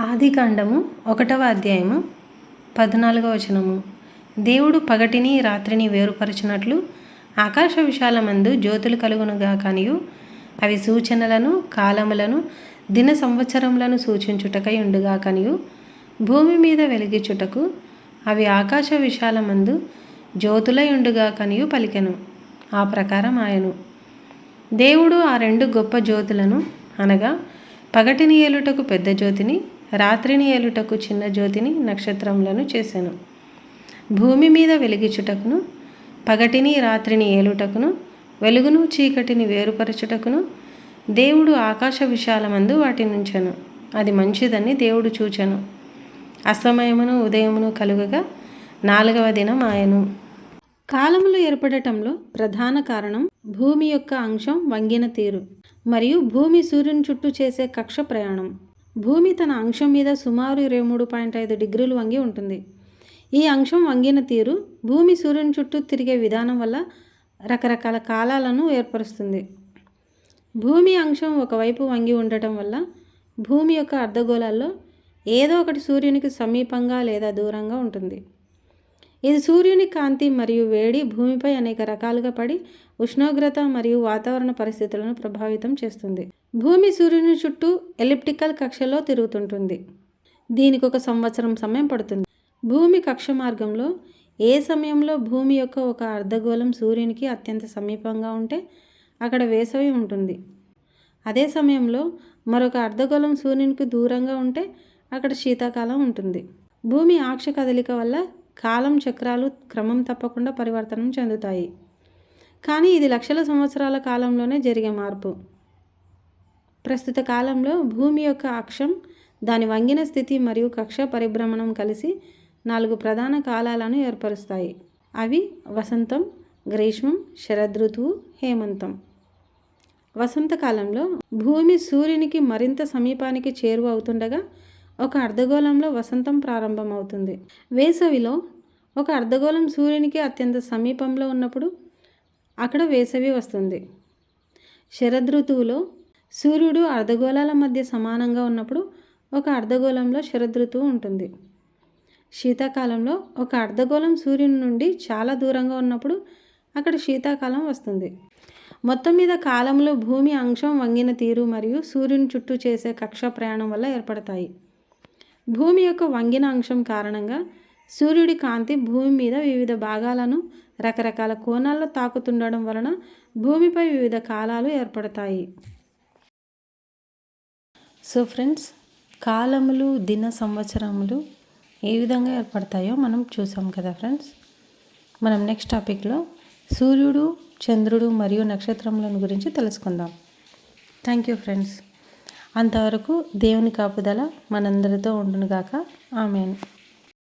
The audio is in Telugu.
ఆదికాండము ఒకటవ అధ్యాయము పద్నాలుగవ వచనము. దేవుడు పగటిని రాత్రిని వేరుపరచినట్లు ఆకాశ విశాలమందు జ్యోతులు కలుగునుగా కనియు అవి సూచనలను కాలములను దిన సంవత్సరములను సూచించుటకై ఉండుగా కనియు భూమి మీద వెలిగించుటకు అవి ఆకాశ విశాలమందు జ్యోతులై ఉండుగా కనియు పలికెను. ఆ ప్రకారం ఆయను. దేవుడు ఆ రెండు గొప్ప జ్యోతులను అనగా పగటిని ఏలుటకు పెద్ద జ్యోతిని రాత్రిని ఏలుటకు చిన్న జ్యోతిని నక్షత్రములను చేశాను భూమి మీద వెలిగించుటకును పగటిని రాత్రిని ఏలుటకును వెలుగును చీకటిని వేరుపరచుటకును దేవుడు ఆకాశ విశాలమందు వాటినుంచెను అది మంచిదని దేవుడు చూచెను. అస్తమయమును ఉదయమును కలుగగా నాలుగవ దినం ఆయను. కాలములు ఏర్పడటంలో ప్రధాన కారణం భూమి యొక్క అంశం వంగిన తీరు మరియు భూమి సూర్యుని చుట్టూ చేసే కక్ష ప్రయాణం. భూమి తన అంశం మీద సుమారు ఇరవై మూడు పాయింట్ ఐదు డిగ్రీలు వంగి ఉంటుంది. ఈ అంశం వంగిన తీరు భూమి సూర్యుని చుట్టూ తిరిగే విధానం వల్ల రకరకాల కాలాలను ఏర్పరుస్తుంది. భూమి అంశం ఒకవైపు వంగి ఉండటం వల్ల భూమి యొక్క అర్ధగోళాల్లో ఏదో ఒకటి సూర్యునికి సమీపంగా లేదా దూరంగా ఉంటుంది. ఇది సూర్యుని కాంతి మరియు వేడి భూమిపై అనేక రకాలుగా పడి ఉష్ణోగ్రత మరియు వాతావరణ పరిస్థితులను ప్రభావితం చేస్తుంది. భూమి సూర్యుని చుట్టూ ఎలిప్టికల్ కక్షలో తిరుగుతుంటుంది. దీనికి ఒక సంవత్సరం సమయం పడుతుంది. భూమి కక్ష మార్గంలో ఏ సమయంలో భూమి యొక్క ఒక అర్ధగోళం సూర్యునికి అత్యంత సమీపంగా ఉంటే అక్కడ వేసవి ఉంటుంది. అదే సమయంలో మరొక అర్ధగోళం సూర్యునికి దూరంగా ఉంటే అక్కడ శీతాకాలం ఉంటుంది. భూమి ఆక్ష కదలిక వల్ల కాలం చక్రాలు క్రమం తప్పకుండా పరివర్తనం చెందుతాయి. కానీ ఇది లక్షల సంవత్సరాల కాలంలోనే జరిగే మార్పు. ప్రస్తుత కాలంలో భూమి యొక్క అక్షం దాని వంగిన స్థితి మరియు కక్ష పరిభ్రమణం కలిసి నాలుగు ప్రధాన కాలాలను ఏర్పరుస్తాయి. అవి వసంతం గ్రీష్మం శరదృతువు హేమంతం. వసంతకాలంలో భూమి సూర్యునికి మరింత సమీపానికి చేరువ అవుతుండగా ఒక అర్ధగోళంలో వసంతం ప్రారంభమవుతుంది. వేసవిలో ఒక అర్ధగోళం సూర్యునికి అత్యంత సమీపంలో ఉన్నప్పుడు అక్కడ వేసవి వస్తుంది. శరదృతువులో సూర్యుడు అర్ధగోళాల మధ్య సమానంగా ఉన్నప్పుడు ఒక అర్ధగోళంలో శరదృతువు ఉంటుంది. శీతాకాలంలో ఒక అర్ధగోళం సూర్యుని నుండి చాలా దూరంగా ఉన్నప్పుడు అక్కడ శీతాకాలం వస్తుంది. మొత్తం మీద కాలంలో భూమి అంశం వంగిన తీరు మరియు సూర్యుని చుట్టూ చేసే కక్ష ప్రయాణం వల్ల ఏర్పడతాయి. భూమి యొక్క వంగిన అంశం కారణంగా సూర్యుడి కాంతి భూమి మీద వివిధ భాగాలను రకరకాల కోణాల్లో తాకుతుండడం వలన భూమిపై వివిధ కాలాలు ఏర్పడతాయి. సో ఫ్రెండ్స్ కాలములు దిన సంవత్సరములు ఏ విధంగా ఏర్పడతాయో మనం చూసాం కదా ఫ్రెండ్స్. మనం నెక్స్ట్ టాపిక్లో సూర్యుడు చంద్రుడు మరియు నక్షత్రములను గురించి తెలుసుకుందాం. థ్యాంక్ యూ ఫ్రెండ్స్ అంతవరకు దేవుని కాపుదల మనందరితో ఉండునుగాక. ఆమెను